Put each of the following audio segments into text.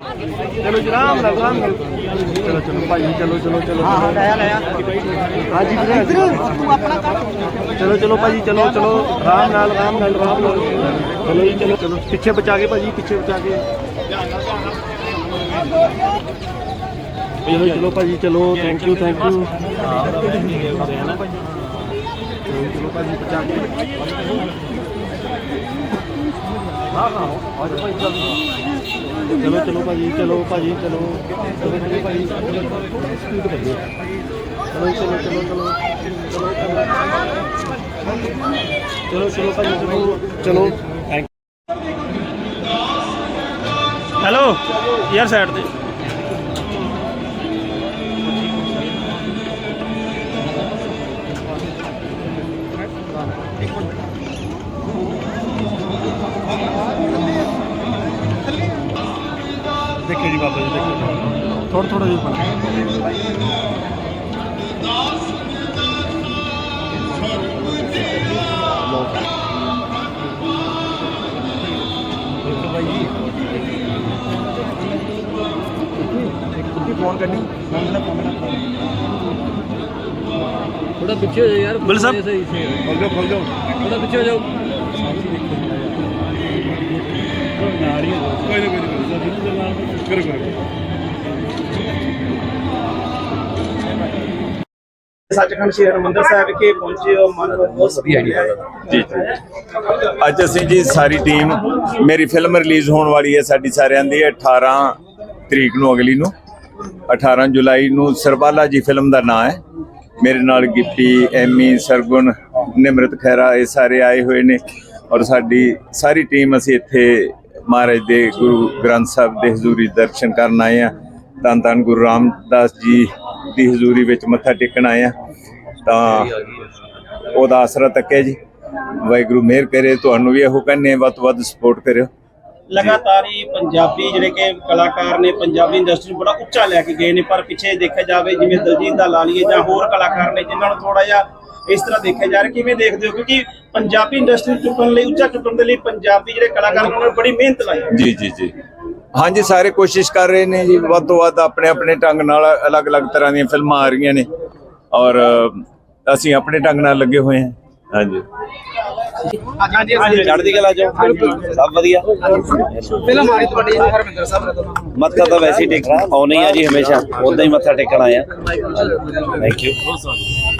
ਚਲੋ ਜੀ ਰਾਮ ਨਾਲ ਰਾਮ ਨਾਲ ਚਲੋ ਚਲੋ ਭਾਈ ਚਲੋ ਚਲੋ ਚਲੋ ਹਾਂ ਹਾਂ ਲਿਆ ਲਿਆ ਹਾਂਜੀ ਵੀਰੇ ਤੂੰ ਆਪਣਾ ਕਰ ਚਲੋ ਚਲੋ ਭਾਜੀ ਚਲੋ ਚਲੋ ਰਾਮ ਨਾਲ ਰਾਮ ਨਾਲ ਰਾਮ ਨਾਲ ਚਲੋ ਜੀ ਚਲੋ ਚਲੋ ਪਿੱਛੇ ਬਚਾ ਕੇ ਭਾਜੀ ਪਿੱਛੇ ਬਚਾ ਕੇ ਚਲੋ ਚਲੋ ਭਾਜੀ ਚਲੋ ਥੈਂਕ ਯੂ ਥੈਂਕ ਯੂ ਚਲੋ ਭਾਜੀ ਬਚਾ ਕੇ ਹਾਂ ਹਾਂ ਆਜੋ ਭਾਈ ਚਲੋ ਚਲੋ ਭਾਜੀ ਚਲੋ ਭਾਜੀ, ਚਲੋ। ਚਲੋ ਚਲੋ ਭਾਜੀ ਸਪੀਡ ਕਰੀਏ ਚਲੋ ਚਲੋ ਚਲੋ ਚਲੋ। ਚਲੋ ਚਲੋ ਭਾਜੀ, ਚਲੋ। ਚਲੋ। ਹੈਲੋ ਯਾਰ ਸਾਈਡ ਤੇ ਦੇਖਿਓ ਜੀ ਬਾਬਾ ਜੀ ਦੇਖਿਓ ਥੋੜਾ ਥੋੜਾ ਜਿਹਾ ਫੋਨ ਕਰਨੀ ਮੈਂ ਫੋਨ ਥੋੜਾ ਪਿੱਛੇ ਹੋ ਜਾਓ ਯਾਰ ਬਿਲ ਸਾਹਿਬ। ਸਹੀ ਸਹੀ। ਖੋਲ ਜਾਓ ਖੋਲ ਜਾਓ। ਥੋੜਾ ਪਿੱਛੇ ਹੋ ਜਾਓ ਕੋਈ ਨਾ ਕੋਈ ਨਾ ਕਰੋ ਕਰੋ ਸੱਚਖੰਡ ਸ਼੍ਰੀ ਹਰਿਮੰਦਰ ਸਾਹਿਬ ਵਿਖੇ ਪਹੁੰਚੇ ਹੋ ਮਨ ਨੂੰ ਬਹੁਤ ਵਧੀਆ ਜੀ। ਜੀ ਅੱਜ ਅਸੀਂ ਜੀ ਸਾਰੀ ਟੀਮ ਮੇਰੀ ਫਿਲਮ ਰਿਲੀਜ਼ ਹੋਣ ਵਾਲੀ ਹੈ ਸਾਡੀ ਸਾਰਿਆਂ ਦੀ 18 ਤਰੀਕ ਨੂੰ ਅਗਲੀ ਨੂੰ। 18 ਜੁਲਾਈ ਨੂੰ ਸਰਬਾਲਾ ਜੀ ਫਿਲਮ ਦਾ ਨਾਮ ਹੈ। ਮੇਰੇ ਨਾਲ ਗਿੱਪੀ ਐਮੀ ਸਰਗੁਣ ਨਿਮਰਤ ਖੈਰਾ ਇਹ ਸਾਰੇ ਆਏ ਹੋਏ ਨੇ ਔਰ ਸਾਡੀ ਸਾਰੀ ਟੀਮ ਅਸੀਂ ਇੱਥੇ ਮਹਾਰਾਜ ਦੇ ਗੁਰੂ ਗ੍ਰੰਥ ਸਾਹਿਬ ਦੇ ਹਜ਼ੂਰੀ ਦਰਸ਼ਨ ਕਰਨ ਆਏ ਆ। ਧੰਨ ਧੰਨ ਗੁਰੂ ਰਾਮਦਾਸ ਜੀ ਦੀ ਹਜ਼ੂਰੀ ਵਿੱਚ ਮੱਥਾ ਟੇਕਣ ਆਏ ਆ। ਤਾਂ ਉਹਦਾ ਆਸਰਾ ਤੱਕਿਆ ਜੀ। ਵਾਹਿਗੁਰੂ ਮਿਹਰ ਕਰੇ, ਤੁਹਾਨੂੰ ਵੀ ਇਹੋ ਕਹਿੰਨੇ ਵੱਧ ਤੋਂ ਵੱਧ ਸਪੋਰਟ ਕਰਿਓ। ਲਗਾਤਾਰ ਹੀ ਪੰਜਾਬੀ ਜਿਹੜੇ ਕਿ ਕਲਾਕਾਰ ਨੇ, ਪੰਜਾਬੀ ਇੰਡਸਟਰੀ ਨੂੰ ਬੜਾ ਉੱਚਾ ਲੈ ਕੇ ਗਏ ਨੇ, ਪਰ ਪਿੱਛੇ ਦੇਖਿਆ ਜਾਵੇ ਜਿਵੇਂ ਦਲਜੀਤ ਦਾ ਲਾ ਜਾਂ ਹੋਰ ਕਲਾਕਾਰ ਨੇ ਜਿਨ੍ਹਾਂ ਨੂੰ ਥੋੜਾ ਜਿਹਾ ਇਸ ਤਰ੍ਹਾਂ ਦੇਖਿਆ ਜਾ ਰਿਹਾ, ਕਿਵੇਂ ਦੇਖਦੇ ਹੋ? ਕਿਉਂਕਿ ਪੰਜਾਬੀ ਇੰਡਸਟਰੀ ਚੁੱਕਣ ਲਈ, ਉੱਚਾ ਚੁੱਕਣ ਦੇ ਲਈ ਪੰਜਾਬੀ ਜਿਹੜੇ ਕਲਾਕਾਰ ਉਹਨਾਂ ਨੇ ਬੜੀ ਮਿਹਨਤ ਲਾਈ ਜੀ ਜੀ ਜੀ। ਹਾਂਜੀ, ਸਾਰੇ ਕੋਸ਼ਿਸ਼ ਕਰ ਰਹੇ ਨੇ ਜੀ, ਵੱਧ ਤੋਂ ਵੱਧ ਆਪਣੇ ਆਪਣੇ ਢੰਗ ਨਾਲ ਅਲੱਗ-ਅਲੱਗ ਤਰ੍ਹਾਂ ਦੀਆਂ ਫਿਲਮਾਂ ਆ ਰਹੀਆਂ ਨੇ ਔਰ ਅਸੀਂ ਆਪਣੇ ਢੰਗ ਨਾਲ ਲੱਗੇ ਹੋਏ ਹਾਂ। ਹਾਂਜੀ। ਚੜ੍ਹਦੀ ਕਲਾ ਚੋਂ। ਸਭ ਵਧੀਆ। ਫਿਲਮ ਆਈ ਤੁਹਾਡੀ ਹਰਮਿੰਦਰ ਸਾਹਿਬ ਨੇ ਤੁਹਾਨੂੰ ਮੱਥਾ ਤਾਂ ਵੈਸੇ ਹੀ ਟੇਕਣਾ ਆਉਣੇ ਆ ਜੀ ਹਮੇਸ਼ਾ। ਉਦਾਂ ਹੀ ਮੱਥਾ ਟੇਕਣ ਆਇਆ ਥੈਂਕ ਯੂ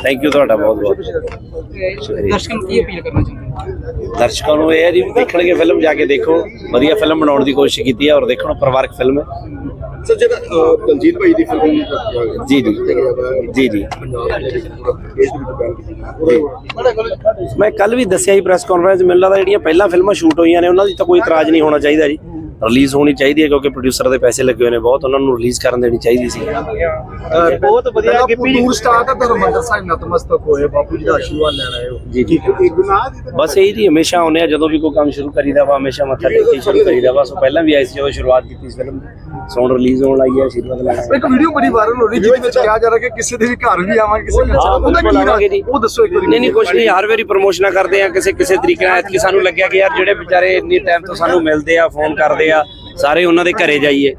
ਥੈਂਕ ਯੂ ਤੁਹਾਡਾ ਬਹੁਤ ਬਹੁਤ। ਸ਼ੁਕਰੀਆ ਦਰਸ਼ਕਾਂ ਨੂੰ ਕੀ ਅਪੀਲ ਕਰਨਾ ਚਾਹੁੰਦੇ ਦਰਸ਼ਕਾਂ ਨੂੰ ਇਹ ਹੈ ਜੀ ਦੇਖਣਗੇ ਫਿਲਮ ਜਾ ਕੇ ਦੇਖੋ। ਵਧੀਆ ਫਿਲਮ ਬਣਾਉਣ ਦੀ ਕੋਸ਼ਿਸ਼ ਕੀਤੀ ਹੈ ਔਰ ਦੇਖਣੋ ਪਰਿਵਾਰਕ ਫਿਲਮ ਹੈ। ਸਰ ਜਿਹੜਾ ਅਹ, ਦਲਜੀਤ ਭਾਈ ਦੀ ਫਿਲਮ ਦੀ ਗੱਲ ਜੀ ਜੀ। ਜੀ ਜੀ। ਮੈਂ ਕੱਲ ਵੀ ਦੱਸਿਆ ਜੀ ਪ੍ਰੈਸ ਕਾਨਫਰੰਸ ਮੈਨੂੰ ਲੱਗਦਾ ਜਿਹੜੀਆਂ ਪਹਿਲਾਂ ਫਿਲਮਾਂ ਸ਼ੂਟ ਹੋਈਆਂ ਨੇ ਉਹਨਾਂ ਦੀ ਤਾਂ ਕੋਈ ਇਤਰਾਜ਼ ਨਹੀਂ ਹੋਣਾ ਚਾਹੀਦਾ ਜੀ। ਰਿਲੀਜ਼ ਹੋਣੀ ਚਾਹੀਦੀ ਹੈ ਕਿਉਂਕਿ ਪ੍ਰੋਡਿਊਸਰ ਦੇ ਪੈਸੇ ਲੱਗੇ ਹੋਏ ਨੇ ਬਹੁਤ ਉਹਨਾਂ ਨੂੰ ਰਿਲੀਜ਼ ਕਰਨ ਦੇਣੀ ਚਾਹੀਦੀ ਸੀ। ਬਹੁਤ ਵਧੀਆ ਗਿੱਪੀ ਜੀ ਟੂਰ ਸਟਾਰ ਦਾ ਹਰਮੰਦਰ ਸਾਹਿਬ ਨਤਮਸਤਕ ਹੋਏ ਬਾਪੂ ਜੀ ਦਾ ਆਸ਼ੀਰਵਾਦ ਲੈਣ ਆਏ ਹੋ। ਜੀ ਜੀ। ਬਸ ਇਹੀ ਜੀ ਹਮੇਸ਼ਾ ਆਉਂਦੇ ਆ ਜਦੋਂ ਵੀ ਕੋਈ ਕੰਮ ਸ਼ੁਰੂ ਕਰੀਦਾ ਵਾ ਹਮੇਸ਼ਾ ਮੱਥਾ ਟੇਕ ਕੇ ਸ਼ੁਰੂ ਕਰੀਦਾ ਵਾ। ਸੋ ਪਹਿਲਾਂ ਵੀ ਆਈ ਸੀ ਜਦੋਂ ਸ਼ੁਰੂਆਤ ਕੀਤੀ ਇਸ ਫਿਲਮ ਸੌਂਡ ਰਿਲੀਜ਼ ਹੋਣ ਲਈ ਹੈ ਆਸ਼ੀਰਵਾਦ ਲੈਣਾ ਇੱਕ ਵੀਡੀਓ ਬੜੀ ਵਾਇਰਲ ਹੋ ਰਹੀ ਜਿਹਦੇ ਵਿੱਚ ਕਿਹਾ ਜਾ ਰਿਹਾ ਕਿ ਕਿਸੇ ਦੇ ਵੀ ਘਰ ਵੀ ਆਵਾਂਗੇ ਕਿਸੇ ਦੇ ਉਹਦਾ ਕੀ। ਉਹ ਦੱਸੋ ਇੱਕ ਵਾਰੀ। ਨਹੀਂ ਨਹੀਂ ਕੁਛ ਨਹੀਂ ਹਰ ਵਾਰੀ ਪ੍ਰੋਮੋਸ਼ਨਾਂ ਕਰਦੇ ਆ ਕਿਸੇ ਕਿਸੇ ਤਰੀਕੇ ਨਾਲ ਐਤਕੀ ਸਾਨੂੰ ਲੱਗਿਆ ਕਿ ਯਾਰ ਜਿਹੜੇ ਵਿਚਾਰੇ ਇੰਨੀ ਟਾਈਮ ਤੋਂ ਸਾਨੂੰ ਮਿਲਦੇ ਆ ਫੋਨ ਕਰਦੇ ਆ ਸਾਰੇ ਉਹਨਾਂ ਦੇ ਘਰੇ ਜਾਈਏ।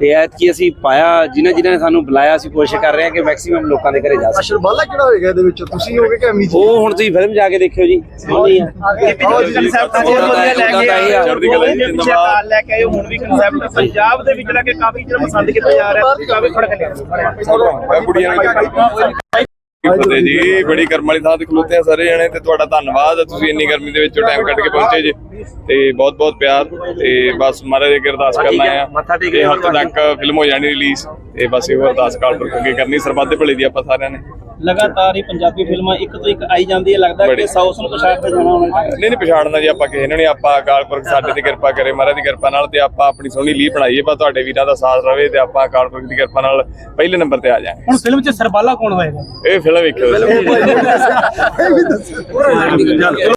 ਤੇ ਐਤਕੀ ਅਸੀਂ ਪਾਇਆ ਜਿਨ੍ਹਾਂ ਜਿਨ੍ਹਾਂ ਨੇ ਸਾਨੂੰ ਬੁਲਾਇਆ ਅਸੀਂ ਕੋਸ਼ਿਸ਼ ਕਰ ਰਹੇ ਹਾਂ ਕਿ ਮੈਕਸਿਮਮ ਲੋਕਾਂ ਦੇ ਘਰੇ ਜਾ ਸਕੀਏ। ਅਸ਼ਰਬਾਲਾ ਕਿਹੜਾ ਹੋਏਗਾ ਇਹਦੇ ਵਿੱਚ? ਤੁਸੀਂ ਹੋਗੇ ਕਿ ਐਮੀ ਜੀ? ਉਹ ਹੁਣ ਤੁਸੀਂ ਫਿਲਮ ਜਾ ਕੇ ਦੇਖਿਓ ਜੀ। ਨਹੀਂ ਆ ਕਨਸੈਪਟ ਬਹੁਤ ਵਧੀਆ ਲੈ ਕੇ ਆਏ ਆ ਪਿੱਛੇ ਤਾਲ ਲੈ ਕੇ ਆਏ ਹੁਣ ਵੀ ਕਨਸੈਪਟ ਪੰਜਾਬ ਦੇ ਵਿੱਚ ਲੈ ਕੇ ਕਾਫੀ ਜਿਹੜਾ ਪਸੰਦ ਕੀਤਾ ਜਾ ਰਿਹਾ ਕਾਫੀ ਖੜਕ ਲਿਆ। ਕੁੜੀਆਂ ਫਤਿਹ ਜੀ ਬੜੀ ਕਰਮ ਵਾਲੀ ਥਾਂ ਤੇ ਖਲੋਤੇ ਆ ਸਾਰੇ ਜਣੇ ਤੇ ਤੁਹਾਡਾ ਧੰਨਵਾਦ ਤੁਸੀਂ ਇੰਨੀ ਗਰਮੀ ਦੇ ਵਿੱਚੋਂ ਟਾਈਮ ਕੱਢ ਕੇ ਪਹੁੰਚੇ ਜੀ। ਤੇ ਬਹੁਤ ਬਹੁਤ ਪਿਆਰ ਤੇ ਬਸ ਮਹਾਰਾਜ ਦੇ ਅਰਦਾਸ ਕਰਨਾ ਆ ਤੇ ਹਫ਼ਤੇ ਤੱਕ ਫਿਲਮ ਹੋ ਜਾਣੀ ਰਿਲੀਜ਼ ਤੇ ਬਸ ਇਹ ਅਰਦਾਸ ਕਾਲ ਪਰ ਅੱਗੇ ਕਰਨੀ ਸਰਬੱਤ ਦੇ ਭਲੇ ਦੀ ਆਪਾਂ ਸਾਰਿਆਂ ਨੇ। ਲਗਾਤਾਰ ਹੀ ਪੰਜਾਬੀ ਫਿਲਮਾਂ ਇੱਕ ਤੋਂ ਇੱਕ ਆਈ ਜਾਂਦੀ ਹੈ। ਲੱਗਦਾ ਕਿ। ਸਾਊਥ ਨੂੰ ਪਛਾੜ ਤੇ ਜਾਣਾ ਹੋਣਾ ਨਹੀਂ ਨਹੀਂ ਪਛਾੜਨਾ ਜੀ ਆਪਾਂ ਕਿਸੇ ਨੂੰ ਨਹੀਂ। ਆਪਾਂ ਅਕਾਲ ਪੁਰਖ ਸਾਡੇ ਤੇ ਕਿਰਪਾ ਕਰੇ ਮਹਾਰਾਜ ਦੀ ਕਿਰਪਾ ਨਾਲ ਤੇ ਆਪਾਂ ਆਪਣੀ ਸੋਹਣੀ ਲੀਹ ਬਣਾਈਏ ਬਸ ਤੁਹਾਡੇ ਵੀਰਾਂ ਦਾ ਸਾਥ ਰਵੇ ਤੇ ਆਪਾਂ ਅਕਾਲ ਪੁਰਖ ਦੀ ਕਿਰਪਾ ਨਾਲ ਪਹਿਲੇ ਨੰਬਰ ਤੇ ਆ ਜਾਵਾਂਗੇ ਹੁਣ ਫਿਲਮ 'ਚ ਸਰਬਾਲਾ ਕੌਣ ਹੋਏਗਾ? ਇਹ ਫਿਲਮ ਵੇਖਿਓ।